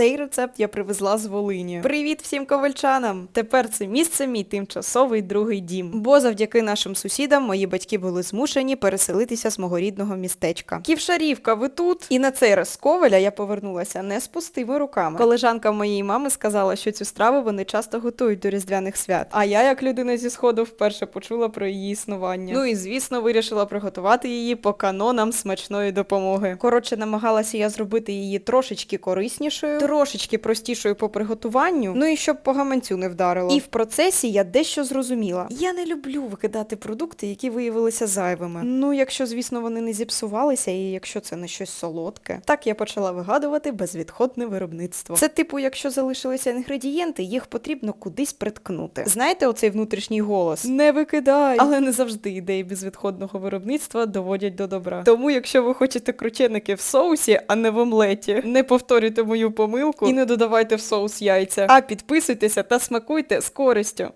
Цей рецепт я привезла з Волині. Привіт всім ковальчанам! Тепер це місце мій тимчасовий другий дім. Бо завдяки нашим сусідам мої батьки були змушені переселитися з мого рідного містечка. Ківшарівка, ви тут? І на цей раз з Ковеля я повернулася не з пустими руками. Колежанка моєї мами сказала, що цю страву вони часто готують до різдвяних свят. А я, як людина зі сходу, вперше почула про її існування. Ну і звісно, вирішила приготувати її по канонам смачної допомоги. Коротше, намагалася я зробити її трошечки кориснішою, трошечки простішою по приготуванню. Ну і щоб по гаманцю не вдарило. І в процесі я дещо зрозуміла. Я не люблю викидати продукти, які виявилися зайвими. Ну, якщо, звісно, вони не зіпсувалися, і якщо це не щось солодке. Так я почала вигадувати безвідходне виробництво. Це типу, якщо залишилися інгредієнти, їх потрібно кудись приткнути. Знаєте, оцей внутрішній голос? Не викидай! Але не завжди ідеї безвідходного виробництва доводять до добра. Тому, якщо ви хочете крученики в соусі, а не в омлеті, не повторюйте мою помилку і не додавайте в соус яйця, а підписуйтеся та смакуйте з користю.